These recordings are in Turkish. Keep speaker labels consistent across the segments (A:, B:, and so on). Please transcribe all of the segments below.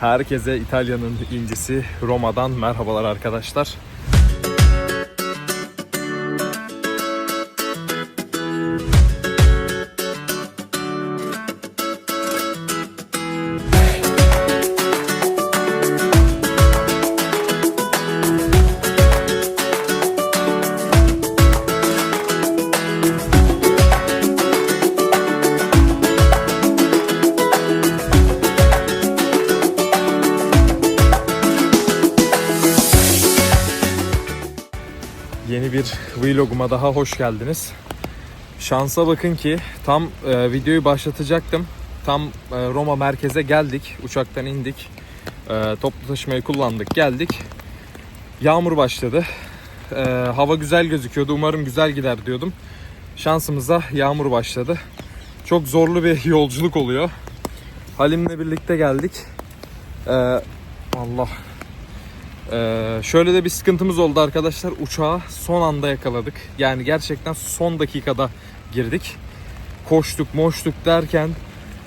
A: Herkese İtalya'nın incisi Roma'dan merhabalar arkadaşlar. Yeni bir vloguma daha hoş geldiniz. Şansa bakın ki tam e, videoyu başlatacaktım. Tam e, Roma merkeze geldik. Uçaktan indik. E, toplu taşımayı kullandık. Geldik. Yağmur başladı. E, hava güzel gözüküyordu. Umarım güzel gider diyordum. Şansımıza yağmur başladı. Çok zorlu bir yolculuk oluyor. Halimle birlikte geldik. E, Allah ee, şöyle de bir sıkıntımız oldu arkadaşlar. Uçağı son anda yakaladık. Yani gerçekten son dakikada girdik. Koştuk, moştuk derken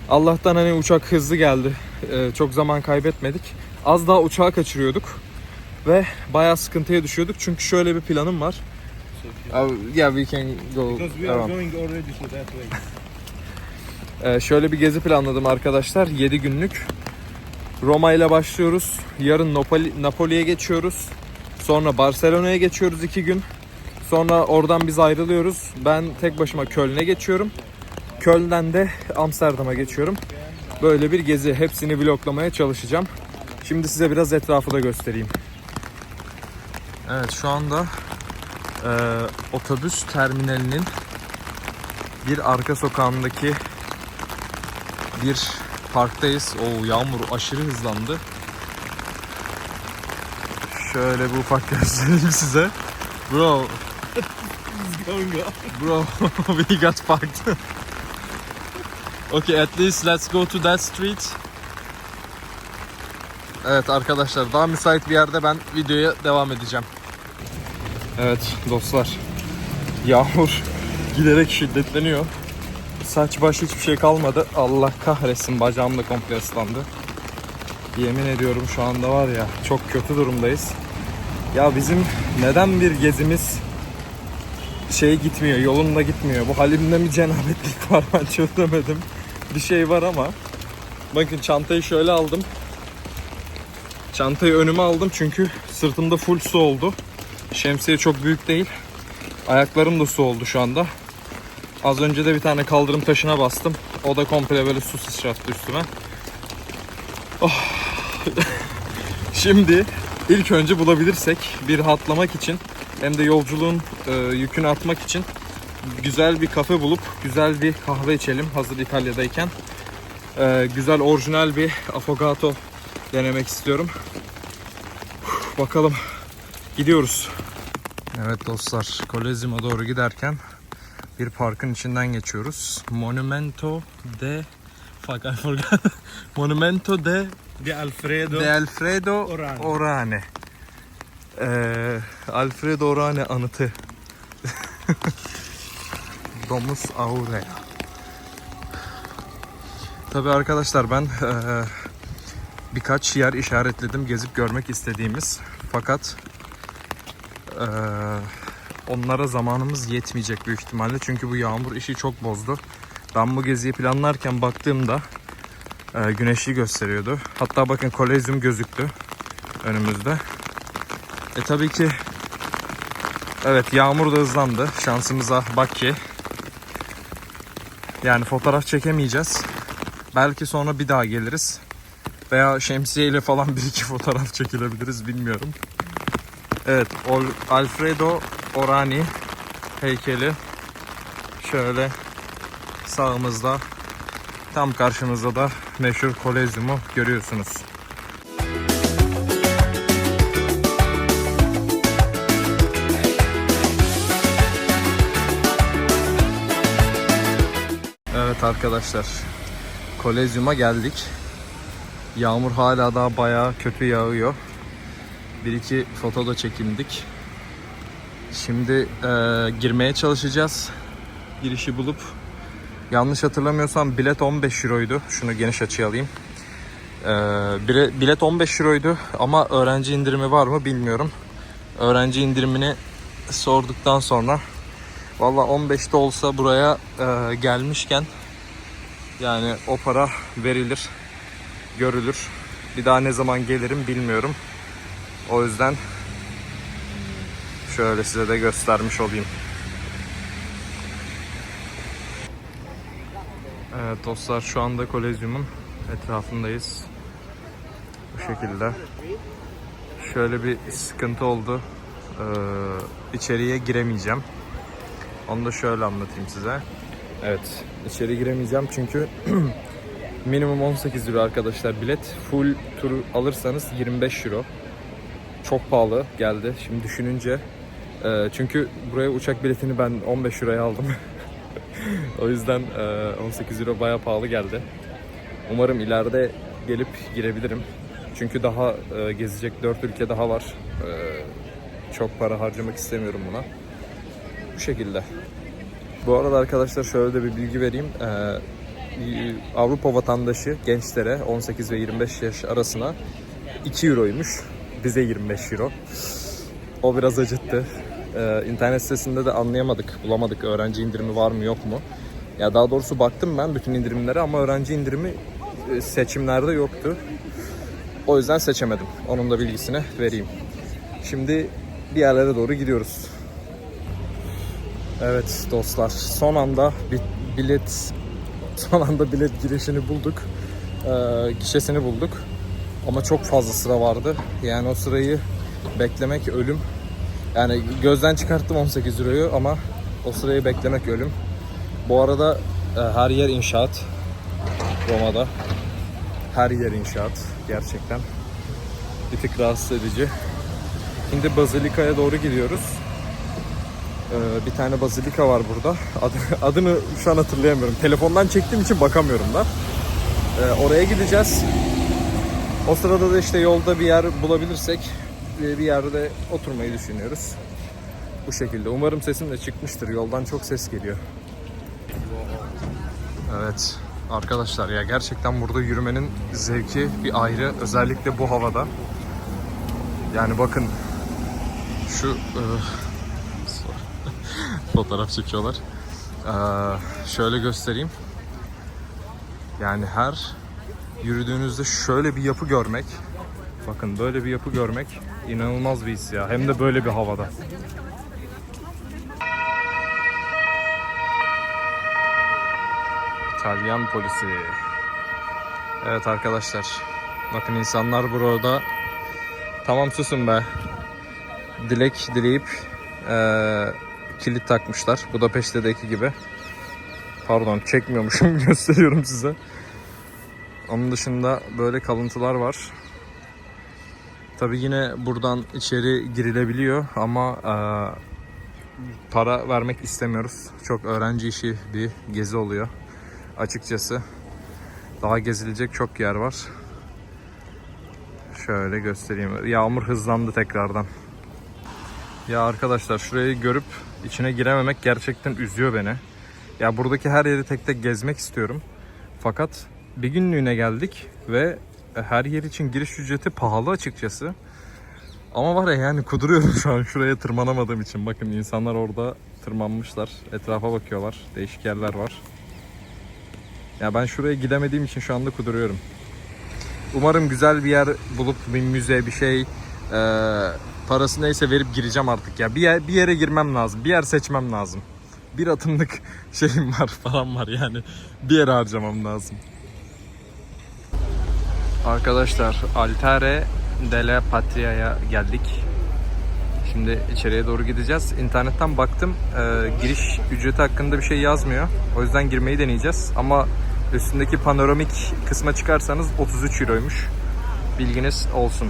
A: Allah'tan hani uçak hızlı geldi. Ee, çok zaman kaybetmedik. Az daha uçağı kaçırıyorduk. Ve bayağı sıkıntıya düşüyorduk. Çünkü şöyle bir planım var. Uh, yeah, we can go
B: Because we are
A: around.
B: going already to that way.
A: Ee, şöyle bir gezi planladım arkadaşlar. 7 günlük. Roma ile başlıyoruz. Yarın Napoli, Napoli'ye geçiyoruz. Sonra Barcelona'ya geçiyoruz 2 gün. Sonra oradan biz ayrılıyoruz. Ben tek başıma Köln'e geçiyorum. Köln'den de Amsterdam'a geçiyorum. Böyle bir gezi. Hepsini vloglamaya çalışacağım. Şimdi size biraz etrafı da göstereyim. Evet şu anda e, otobüs terminalinin bir arka sokağındaki bir parktayız. O yağmur aşırı hızlandı. Şöyle bir ufak göstereyim size. Bro, bro, we got parked. okay, at least let's go to that street. Evet arkadaşlar, daha müsait bir yerde ben videoya devam edeceğim. Evet dostlar, yağmur giderek şiddetleniyor. Saç baş hiçbir şey kalmadı. Allah kahretsin bacağım da komple ıslandı. Yemin ediyorum şu anda var ya çok kötü durumdayız. Ya bizim neden bir gezimiz şey gitmiyor, yolunda gitmiyor. Bu halimde mi cenabetlik var ben çözemedim. Bir şey var ama. Bakın çantayı şöyle aldım. Çantayı önüme aldım çünkü sırtımda full su oldu. Şemsiye çok büyük değil. Ayaklarım da su oldu şu anda. Az önce de bir tane kaldırım taşına bastım. O da komple böyle su sıçrattı üstüme. Oh. Şimdi ilk önce bulabilirsek bir rahatlamak için hem de yolculuğun e, yükünü atmak için güzel bir kafe bulup güzel bir kahve içelim hazır İtalya'dayken. E, güzel orijinal bir affogato denemek istiyorum. Bakalım gidiyoruz. Evet dostlar Kolezyum'a doğru giderken bir parkın içinden geçiyoruz. Monumento de Fuck I forgot. Monumento de
B: De Alfredo.
A: de Alfredo
B: Orane.
A: Orane. Ee, Alfredo Orane anıtı. Domus Aurea. Tabii arkadaşlar ben eee, birkaç yer işaretledim gezip görmek istediğimiz. Fakat eee, onlara zamanımız yetmeyecek büyük ihtimalle. Çünkü bu yağmur işi çok bozdu. Ben bu geziyi planlarken baktığımda e, güneşli gösteriyordu. Hatta bakın kolezyum gözüktü önümüzde. E tabii ki evet yağmur da hızlandı. Şansımıza bak ki. Yani fotoğraf çekemeyeceğiz. Belki sonra bir daha geliriz. Veya şemsiyeyle falan bir iki fotoğraf çekilebiliriz bilmiyorum. Evet Alfredo Orani heykeli şöyle sağımızda tam karşımızda da meşhur kolezyumu görüyorsunuz. Evet arkadaşlar kolezyuma geldik. Yağmur hala daha bayağı kötü yağıyor. Bir iki foto da çekindik. Şimdi eee, girmeye çalışacağız. Girişi bulup Yanlış hatırlamıyorsam bilet 15 euroydu. Şunu geniş açıya alayım. Bire- bilet 15 euroydu ama öğrenci indirimi var mı bilmiyorum. Öğrenci indirimini sorduktan sonra valla 15'te olsa buraya e, gelmişken yani o para verilir, görülür. Bir daha ne zaman gelirim bilmiyorum. O yüzden şöyle size de göstermiş olayım. Evet dostlar şu anda Kolezyum'un etrafındayız. Bu şekilde. Şöyle bir sıkıntı oldu. Ee, içeriye giremeyeceğim. Onu da şöyle anlatayım size. Evet, içeri giremeyeceğim çünkü minimum 18 euro arkadaşlar bilet. Full tur alırsanız 25 euro. Çok pahalı geldi şimdi düşününce. Ee, çünkü buraya uçak biletini ben 15 euroya aldım. o yüzden e, 18 euro baya pahalı geldi. Umarım ileride gelip girebilirim. Çünkü daha e, gezecek 4 ülke daha var. E, çok para harcamak istemiyorum buna. Bu şekilde. Bu arada arkadaşlar şöyle de bir bilgi vereyim. Ee, Avrupa vatandaşı gençlere 18 ve 25 yaş arasına 2 euroymuş. Bize 25 euro. O biraz acıttı. Ee, internet sitesinde de anlayamadık, bulamadık öğrenci indirimi var mı yok mu. Ya daha doğrusu baktım ben bütün indirimlere ama öğrenci indirimi e, seçimlerde yoktu. O yüzden seçemedim. Onun da bilgisini vereyim. Şimdi bir yerlere doğru gidiyoruz. Evet dostlar son anda bir bilet son anda bilet girişini bulduk. Gişesini bulduk. Ama çok fazla sıra vardı. Yani o sırayı beklemek ölüm. Yani gözden çıkarttım 18 euroyu ama o sırayı beklemek ölüm. Bu arada e, her yer inşaat. Roma'da. Her yer inşaat gerçekten. Bir tık rahatsız edici. Şimdi Bazilika'ya doğru gidiyoruz. Ee, bir tane bazilika var burada. Adı- adını şu an hatırlayamıyorum. Telefondan çektiğim için bakamıyorum da. Ee, oraya gideceğiz. O sırada da işte yolda bir yer bulabilirsek bir yerde oturmayı düşünüyoruz. Bu şekilde. Umarım sesim de çıkmıştır. Yoldan çok ses geliyor. Evet. Arkadaşlar ya gerçekten burada yürümenin zevki bir ayrı. Özellikle bu havada. Yani bakın şu e, fotoğraf çekiyorlar. Ee, şöyle göstereyim. Yani her yürüdüğünüzde şöyle bir yapı görmek, bakın böyle bir yapı görmek inanılmaz bir his ya. Hem de böyle bir havada. İtalyan polisi. Evet arkadaşlar. Bakın insanlar burada tamam susun be. Dilek dileyip eee, kilit takmışlar. Budapeşte'deki gibi. Pardon çekmiyormuşum gösteriyorum size. Onun dışında böyle kalıntılar var. Tabi yine buradan içeri girilebiliyor ama eee, para vermek istemiyoruz. Çok öğrenci işi bir gezi oluyor açıkçası. Daha gezilecek çok yer var. Şöyle göstereyim. Yağmur hızlandı tekrardan. Ya arkadaşlar şurayı görüp içine girememek gerçekten üzüyor beni. Ya buradaki her yeri tek tek gezmek istiyorum. Fakat bir günlüğüne geldik ve her yer için giriş ücreti pahalı açıkçası. Ama var ya yani kuduruyorum şu an şuraya tırmanamadığım için. Bakın insanlar orada tırmanmışlar. Etrafa bakıyorlar. Değişik yerler var. Ya ben şuraya gidemediğim için şu anda kuduruyorum. Umarım güzel bir yer bulup bir müze bir şey eee, parası neyse verip gireceğim artık ya. Bir, yer, bir yere girmem lazım. Bir yer seçmem lazım. Bir atımlık şeyim var falan var yani. Bir yere harcamam lazım. Arkadaşlar Altare della Patria'ya geldik. Şimdi içeriye doğru gideceğiz. İnternetten baktım. eee, giriş ücreti hakkında bir şey yazmıyor. O yüzden girmeyi deneyeceğiz. Ama üstündeki panoramik kısma çıkarsanız 33 euroymuş. Bilginiz olsun.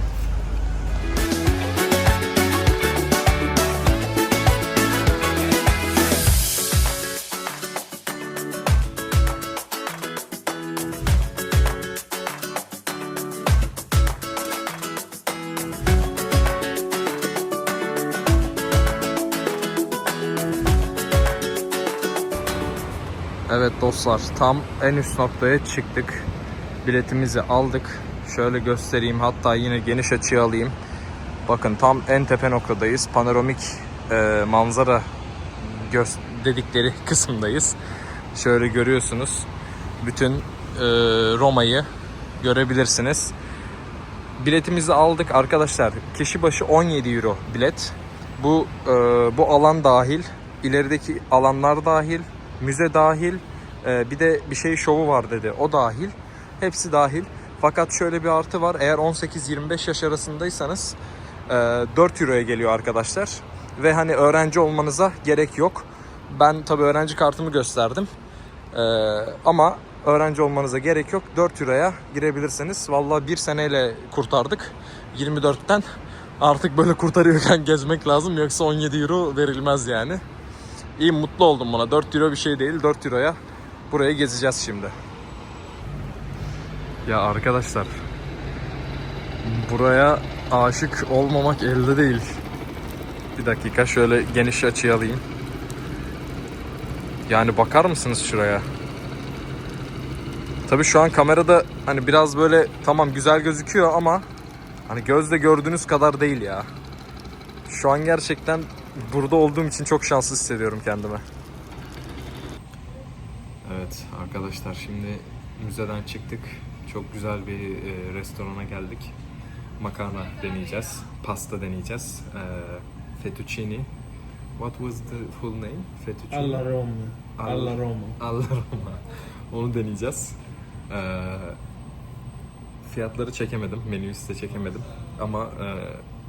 A: Evet dostlar tam en üst noktaya çıktık. Biletimizi aldık. Şöyle göstereyim hatta yine geniş açıya alayım. Bakın tam en tepe noktadayız. Panoramik e, manzara dedikleri kısımdayız. Şöyle görüyorsunuz. Bütün e, Roma'yı görebilirsiniz. Biletimizi aldık arkadaşlar. Kişi başı 17 euro bilet. Bu e, bu alan dahil, ilerideki alanlar dahil, müze dahil, bir de bir şey şovu var dedi. O dahil. Hepsi dahil. Fakat şöyle bir artı var. Eğer 18-25 yaş arasındaysanız e, 4 euroya geliyor arkadaşlar. Ve hani öğrenci olmanıza gerek yok. Ben tabii öğrenci kartımı gösterdim. E, ama öğrenci olmanıza gerek yok. 4 euroya girebilirsiniz. Vallahi bir seneyle kurtardık. 24'ten artık böyle kurtarıyorken gezmek lazım. Yoksa 17 euro verilmez yani. İyi mutlu oldum buna. 4 euro bir şey değil. 4 euroya burayı gezeceğiz şimdi. Ya arkadaşlar buraya aşık olmamak elde değil. Bir dakika şöyle geniş açıya alayım. Yani bakar mısınız şuraya? Tabii şu an kamerada hani biraz böyle tamam güzel gözüküyor ama hani gözle gördüğünüz kadar değil ya. Şu an gerçekten burada olduğum için çok şanslı hissediyorum kendimi. Evet arkadaşlar şimdi müzeden çıktık. Çok güzel bir e, restorana geldik. Makarna deneyeceğiz. Pasta deneyeceğiz. E, fettuccine. What was the full name? Fettuccine.
B: Alla Roma. Alla Roma.
A: Allah Roma. Onu deneyeceğiz. Ee, fiyatları çekemedim. Menüyü size çekemedim. Ama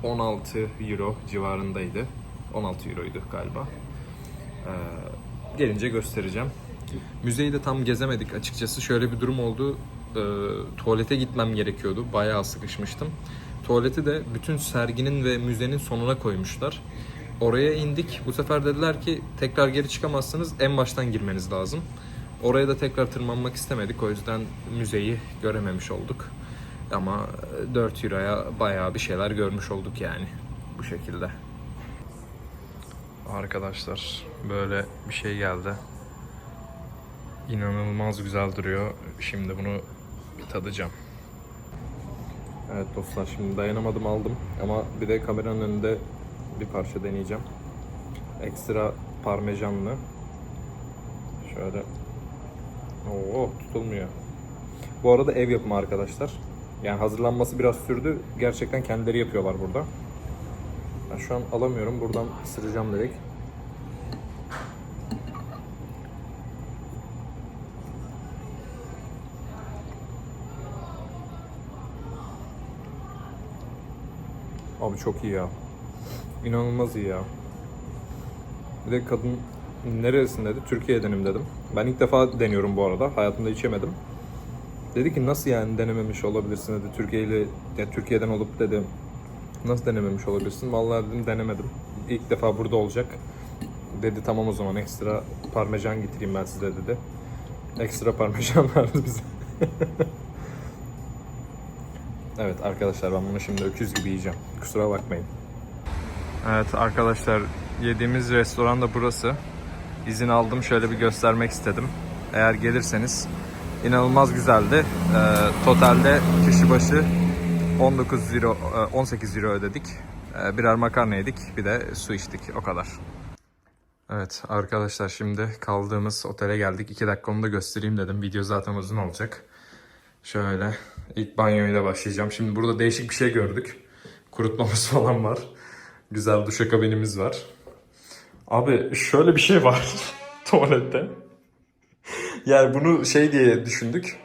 A: e, 16 euro civarındaydı. 16 euroydu galiba. Ee, gelince göstereceğim. Müzeyi de tam gezemedik açıkçası. Şöyle bir durum oldu. Ee, tuvalete gitmem gerekiyordu. Bayağı sıkışmıştım. Tuvaleti de bütün serginin ve müzenin sonuna koymuşlar. Oraya indik. Bu sefer dediler ki tekrar geri çıkamazsınız. En baştan girmeniz lazım. Oraya da tekrar tırmanmak istemedik. O yüzden müzeyi görememiş olduk. Ama 4 euroya bayağı bir şeyler görmüş olduk yani. Bu şekilde. Arkadaşlar böyle bir şey geldi. İnanılmaz güzel duruyor. Şimdi bunu bir tadacağım. Evet dostlar şimdi dayanamadım aldım ama bir de kameranın önünde bir parça deneyeceğim. Ekstra parmesanlı. Şöyle. Oo tutulmuyor. Bu arada ev yapımı arkadaşlar. Yani hazırlanması biraz sürdü. Gerçekten kendileri yapıyorlar burada. Ben şu an alamıyorum. Buradan ısıracağım direkt. Abi çok iyi ya. İnanılmaz iyi ya. Bir de kadın neresin dedi. Türkiye'denim dedim. Ben ilk defa deniyorum bu arada. Hayatımda içemedim. Dedi ki nasıl yani denememiş olabilirsin dedi. Türkiye ile ya Türkiye'den olup dedi. Nasıl denememiş olabilirsin? Vallahi dedim denemedim. İlk defa burada olacak. Dedi tamam o zaman ekstra parmesan getireyim ben size dedi. Ekstra parmesan verdi bize. Evet arkadaşlar ben bunu şimdi öküz gibi yiyeceğim. Kusura bakmayın. Evet arkadaşlar yediğimiz restoran da burası. İzin aldım şöyle bir göstermek istedim. Eğer gelirseniz inanılmaz güzeldi. Ee, totalde kişi başı 19 euro, e, 18 euro ödedik. Ee, birer makarna yedik bir de su içtik o kadar. Evet arkadaşlar şimdi kaldığımız otele geldik. 2 dakika onu da göstereyim dedim. Video zaten uzun olacak. Şöyle ilk banyoyla başlayacağım. Şimdi burada değişik bir şey gördük. Kurutmamız falan var. Güzel duşakabinimiz var. Abi şöyle bir şey var tuvalette. Yani bunu şey diye düşündük.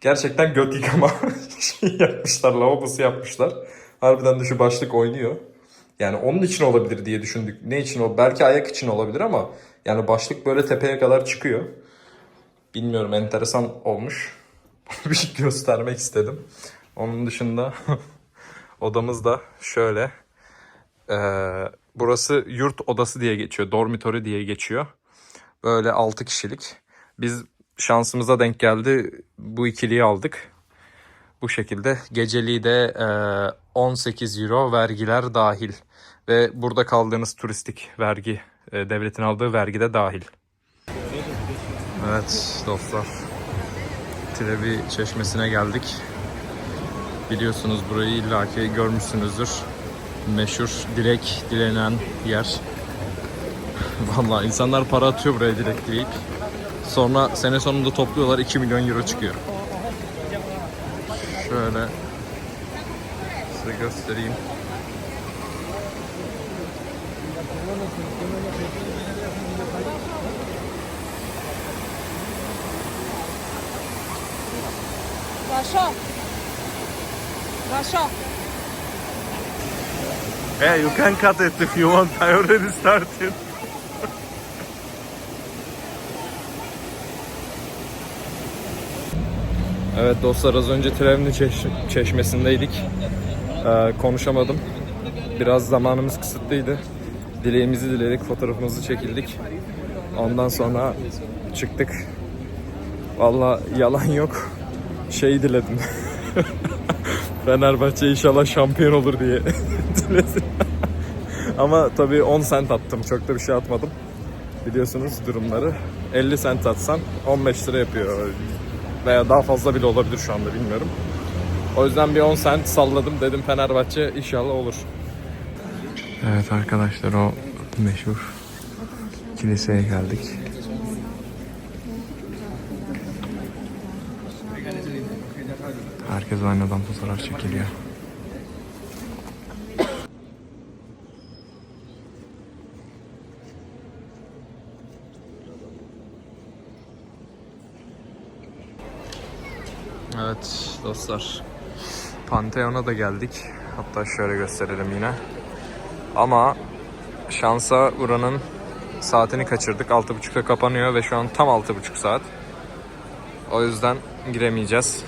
A: Gerçekten göt yıkama şey yapmışlar, lavabosu yapmışlar. Harbiden de şu başlık oynuyor. Yani onun için olabilir diye düşündük. Ne için o? Belki ayak için olabilir ama yani başlık böyle tepeye kadar çıkıyor. Bilmiyorum enteresan olmuş. bir şey göstermek istedim. Onun dışında odamız da şöyle. Ee, burası yurt odası diye geçiyor. Dormitory diye geçiyor. Böyle 6 kişilik. Biz şansımıza denk geldi. Bu ikiliyi aldık. Bu şekilde. Geceliği de e, 18 euro vergiler dahil. Ve burada kaldığınız turistik vergi, e, devletin aldığı vergi de dahil. Evet dostlar. Trevi Çeşmesi'ne geldik. Biliyorsunuz burayı illaki görmüşsünüzdür. Meşhur dilek dilenen yer. Vallahi insanlar para atıyor buraya dilek dileyip. Sonra sene sonunda topluyorlar 2 milyon euro çıkıyor. Şöyle size göstereyim.
C: Rasha. Rasha.
B: Yeah, you can cut it if you want. I already started.
A: Evet dostlar az önce Trevni Çeş- çeşmesindeydik. Ee, konuşamadım. Biraz zamanımız kısıtlıydı. Dileğimizi diledik, fotoğrafımızı çekildik. Ondan sonra çıktık. Valla yalan yok. Şey diledim. Fenerbahçe inşallah şampiyon olur diye diledim. Ama tabii 10 sent attım. Çok da bir şey atmadım. Biliyorsunuz durumları. 50 sent atsan 15 lira yapıyor. Veya daha fazla bile olabilir şu anda bilmiyorum. O yüzden bir 10 sent salladım dedim Fenerbahçe inşallah olur. Evet arkadaşlar o meşhur kiliseye geldik. Herkes aynadan fotoğraf çekiliyor. Evet dostlar. Pantheon'a da geldik. Hatta şöyle gösterelim yine. Ama şansa buranın saatini kaçırdık. 6.30'da kapanıyor ve şu an tam 6.30 saat. O yüzden giremeyeceğiz.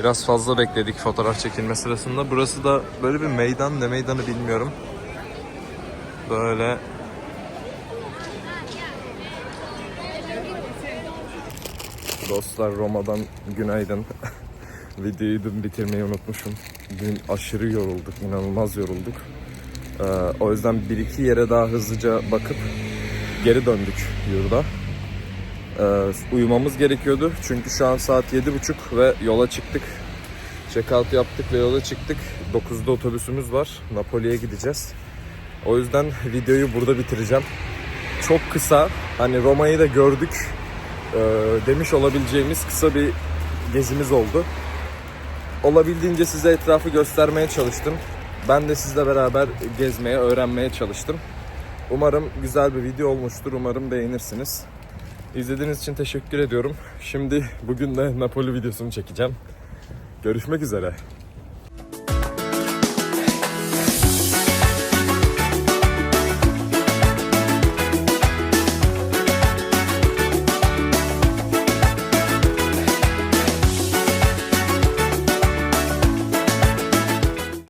A: Biraz fazla bekledik fotoğraf çekilme sırasında. Burası da böyle bir meydan ne meydanı bilmiyorum. Böyle Dostlar Roma'dan günaydın. Videoyu dün bitirmeyi unutmuşum. Dün aşırı yorulduk, inanılmaz yorulduk. Ee, o yüzden bir iki yere daha hızlıca bakıp geri döndük yurda. Ee, uyumamız gerekiyordu çünkü şu an saat yedi buçuk ve yola çıktık. Check-out yaptık ve yola çıktık. 9'da otobüsümüz var. Napoli'ye gideceğiz. O yüzden videoyu burada bitireceğim. Çok kısa, hani Roma'yı da gördük e, demiş olabileceğimiz kısa bir gezimiz oldu. Olabildiğince size etrafı göstermeye çalıştım. Ben de sizle beraber gezmeye, öğrenmeye çalıştım. Umarım güzel bir video olmuştur. Umarım beğenirsiniz. İzlediğiniz için teşekkür ediyorum. Şimdi bugün de Napoli videosunu çekeceğim. Görüşmek üzere.